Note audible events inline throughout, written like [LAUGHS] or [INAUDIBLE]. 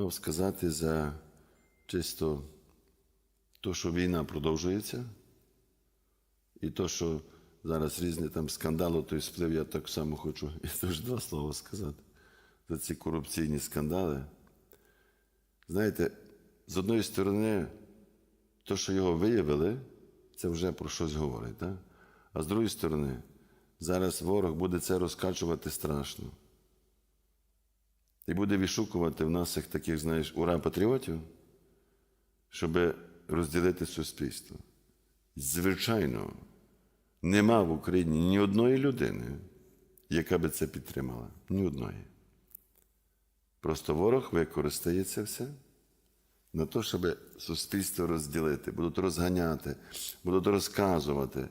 мав сказати за чисто то, що війна продовжується, і то, що зараз різні там скандали, той сплив, я так само хочу [LAUGHS] я теж два слова сказати за ці корупційні скандали. Знаєте, з одної сторони, то, що його виявили, це вже про щось говорить. Так? А з другої сторони, зараз ворог буде це розкачувати страшно. І буде вишукувати в нас таких, знаєш, ура-патріотів, щоб розділити суспільство. Звичайно, нема в Україні ні одної людини, яка би це підтримала. Ні одної. Просто ворог використає це все на те, щоб суспільство розділити, будуть розганяти, будуть розказувати.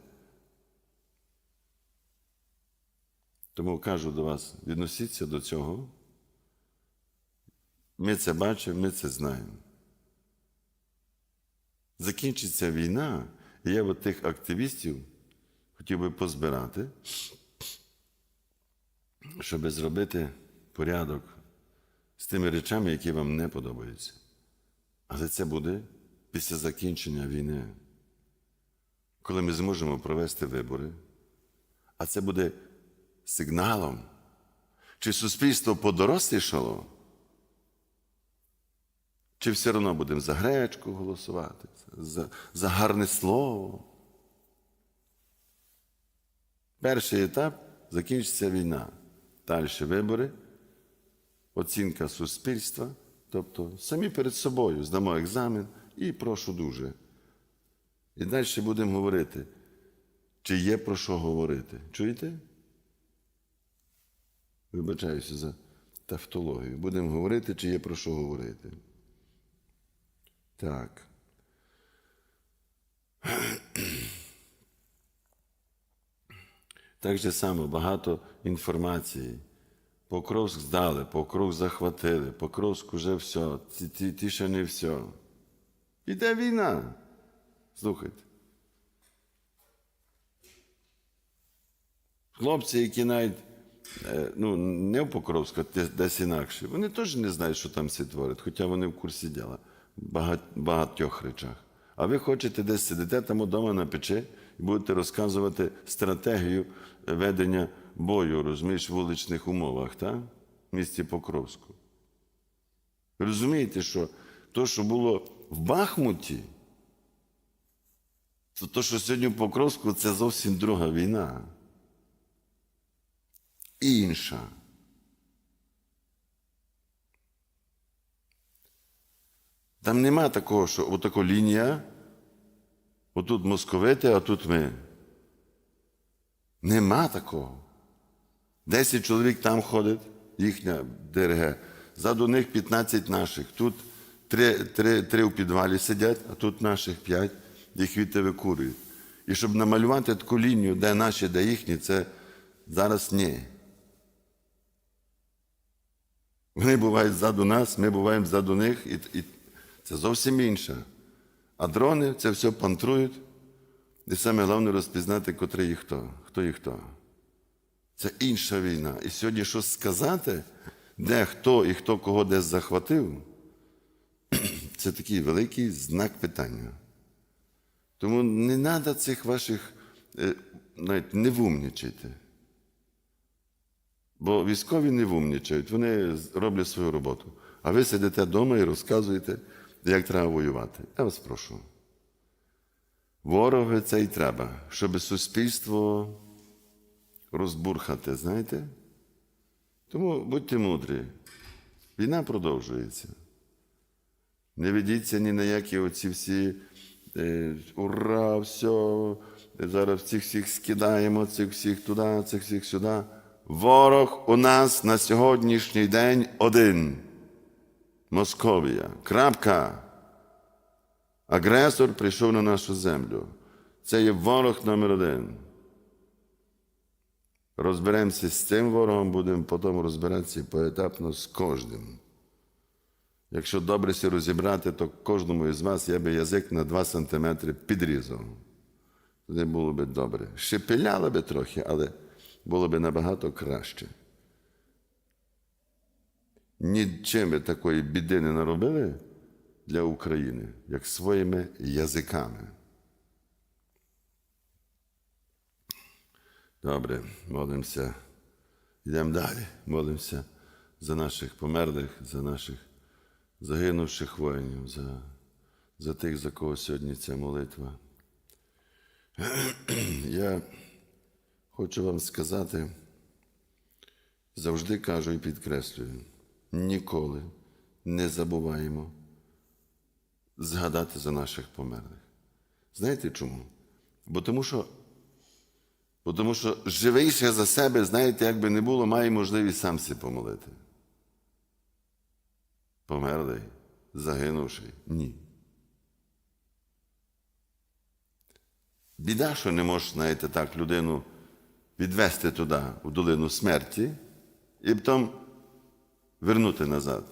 Тому кажу до вас, відносіться до цього. Ми це бачимо, ми це знаємо. Закінчиться війна, і я от тих активістів хотів би позбирати, щоб зробити порядок з тими речами, які вам не подобаються. Але це буде після закінчення війни, коли ми зможемо провести вибори. А це буде сигналом, чи суспільство подорослішало, чи все одно будемо за гречку голосувати, за, за гарне слово. Перший етап закінчиться війна. Далі вибори, оцінка суспільства, тобто самі перед собою здамо екзамен і прошу дуже. І далі будемо говорити, чи є про що говорити. Чуєте? Вибачаюся за тавтологію. Будемо говорити, чи є про що говорити. Так. Так же само багато інформації. Покровськ здали, Покровськ захватили, Покровськ уже все, ті, ті, ті ще не все. Іде війна. Слухайте. Хлопці, які навіть е, ну, не в Покровську, а десь інакше, вони теж не знають, що там всі творять, хоча вони в курсі діла багать, багатьох речах. А ви хочете десь сидите там удома на печі і будете розказувати стратегію ведення бою, розумієш, в вуличних умовах, так? в місті Покровську. Розумієте, що то, що було в Бахмуті, то, то що сьогодні в Покровську, це зовсім друга війна. Інша. Там нема такого, що отако лінія, отут московити, а тут ми. Нема такого. Десять чоловік там ходить, їхня ДРГ. Ззаду них 15 наших. Тут три, три, три у підвалі сидять, а тут наших п'ять, їх відти викурюють. І щоб намалювати таку лінію, де наші, де їхні, це зараз ні. Вони бувають ззаду нас, ми буваємо ззаду них, і, і це зовсім інше. А дрони це все пантрують. І саме головне розпізнати, котрий і хто, хто і хто. Це інша війна. І сьогодні щось сказати, де хто і хто кого десь захватив, [CLEARS THROAT] це такий великий знак питання. Тому не треба цих ваших е, навіть не вумнічити. Бо військові не вумнічають, вони роблять свою роботу. А ви сидите вдома і розказуєте, як треба воювати. Я вас прошу. Вороги це і треба, щоб суспільство розбурхати, знаєте? Тому будьте мудрі. Війна продовжується. Не ведіться ні на які оці всі е, ура, все, зараз цих всіх скидаємо, цих всіх туди, цих всіх сюди. Ворог у нас на сьогоднішній день один. Московія. Крапка. Агресор прийшов на нашу землю. Це є ворог номер один. Розберемося з цим ворогом, будемо потім розбиратися поетапно з кожним. Якщо добре сі розібрати, то кожному із вас я би язик на 2 сантиметри підрізав. Це було би добре. Шепеляли би трохи, але було б набагато краще. Нічим такої біди не наробили для України, як своїми язиками. Добре, молимося. Йдемо далі. Молимося за наших померлих, за наших загинувших воїнів, за, за тих, за кого сьогодні ця молитва. [CLEARS THROAT] Я хочу вам сказати, завжди кажу і підкреслюю, ніколи не забуваємо згадати за наших померлих. Знаєте чому? Бо тому що, бо тому що живий ще за себе, знаєте, як би не було, має можливість сам себе помолити. Померлий, загинувший ні. Біда, що не можеш, знаєте, так людину відвести туди, у долину смерті, і потім вернути назад.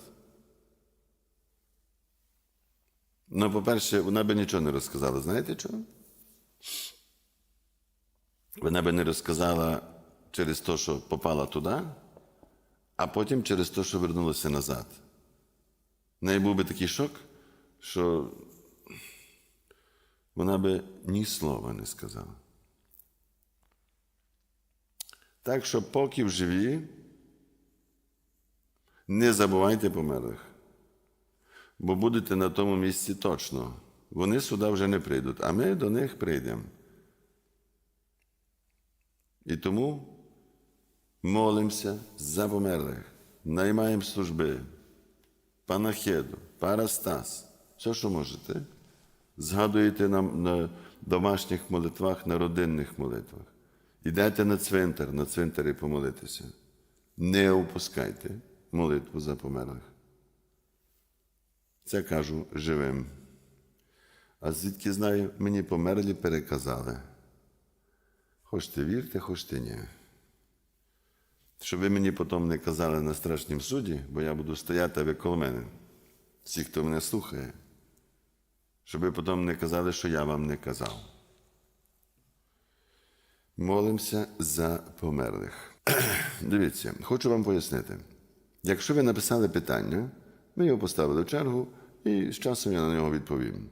Ну, по-перше, вона би нічого не розказала. Знаєте чого? Вона би не розказала через те, що попала туди, а потім через те, що вернулася назад. В неї був би такий шок, що вона би ні слова не сказала. Так що, поки в живі, не забувайте померлих, бо будете на тому місці точно. Вони сюди вже не прийдуть, а ми до них прийдемо. І тому молимося за померлих, наймаємо служби, панахеду, парастас, все, що можете. Згадуєте на, на домашніх молитвах, на родинних молитвах. Йдете на цвинтар, на цвинтарі помолитися. Не опускайте молитву за померлих. Це кажу живим. А звідки знаю, мені померлі переказали. Хочете вірте, хочете ні. Щоб ви мені потім не казали на страшнім суді, бо я буду стояти, ви коло мене. Всі, хто мене слухає. Щоб ви потім не казали, що я вам не казав. Молимося за померлих. [CLEARS THROAT] Дивіться, хочу вам пояснити. Якщо ви написали питання, ми його поставили в чергу, і з часом я на нього відповім.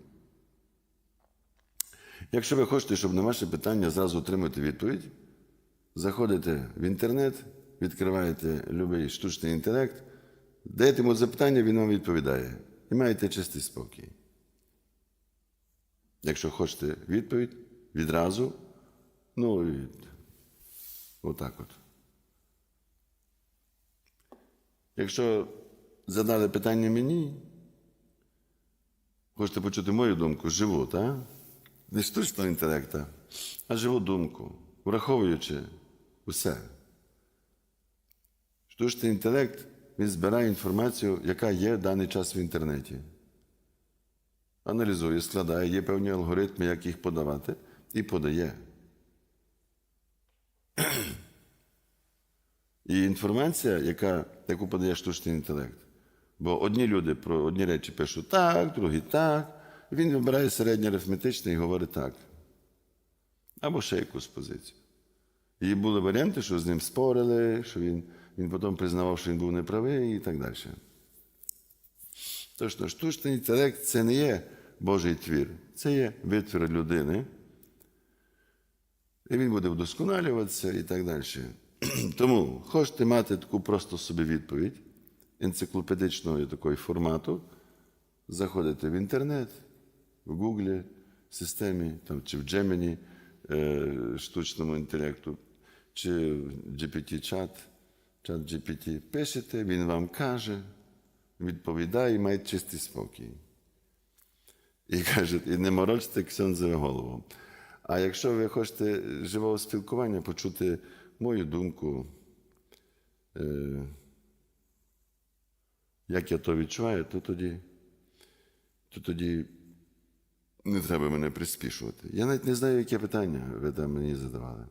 Якщо ви хочете, щоб на ваше питання зразу отримати відповідь, заходите в інтернет, відкриваєте будь-який штучний інтелект, даєте йому запитання, він вам відповідає. І маєте чистий спокій. Якщо хочете відповідь, відразу, ну і отак от. Якщо задали питання мені, хочете почути мою думку, живу, так? Не штучного інтелекта, а живу думку, враховуючи усе. Штучний інтелект він збирає інформацію, яка є в даний час в інтернеті. Аналізує, складає, є певні алгоритми, як їх подавати, і подає. І інформація, яка, яку подає штучний інтелект. Бо одні люди про одні речі пишуть так, другі так. Він вибирає середнє арифметичне і говорить так. Або ще якусь позицію. І були варіанти, що з ним спорили, що він, він потім признавав, що він був неправий і так далі. Тож, штучний інтелект це не є Божий твір, це є витвір людини. І він буде вдосконалюватися і так далі. [CLEARS THROAT] Тому хочете мати таку просто собі відповідь енциклопедичного такої формату, заходите в інтернет, в Гуглі, системі, там, чи в е, штучному інтелекту, чи в GPT-чат, чат GPT, пишете, він вам каже, відповідає і має чистий спокій. І каже, і не морочте ксьонзеве голову. А якщо ви хочете живого спілкування, почути мою думку, е, як я то відчуваю, то тоді, то тоді не треба мене приспішувати. Я навіть не знаю, яке питання ви там мені задавали.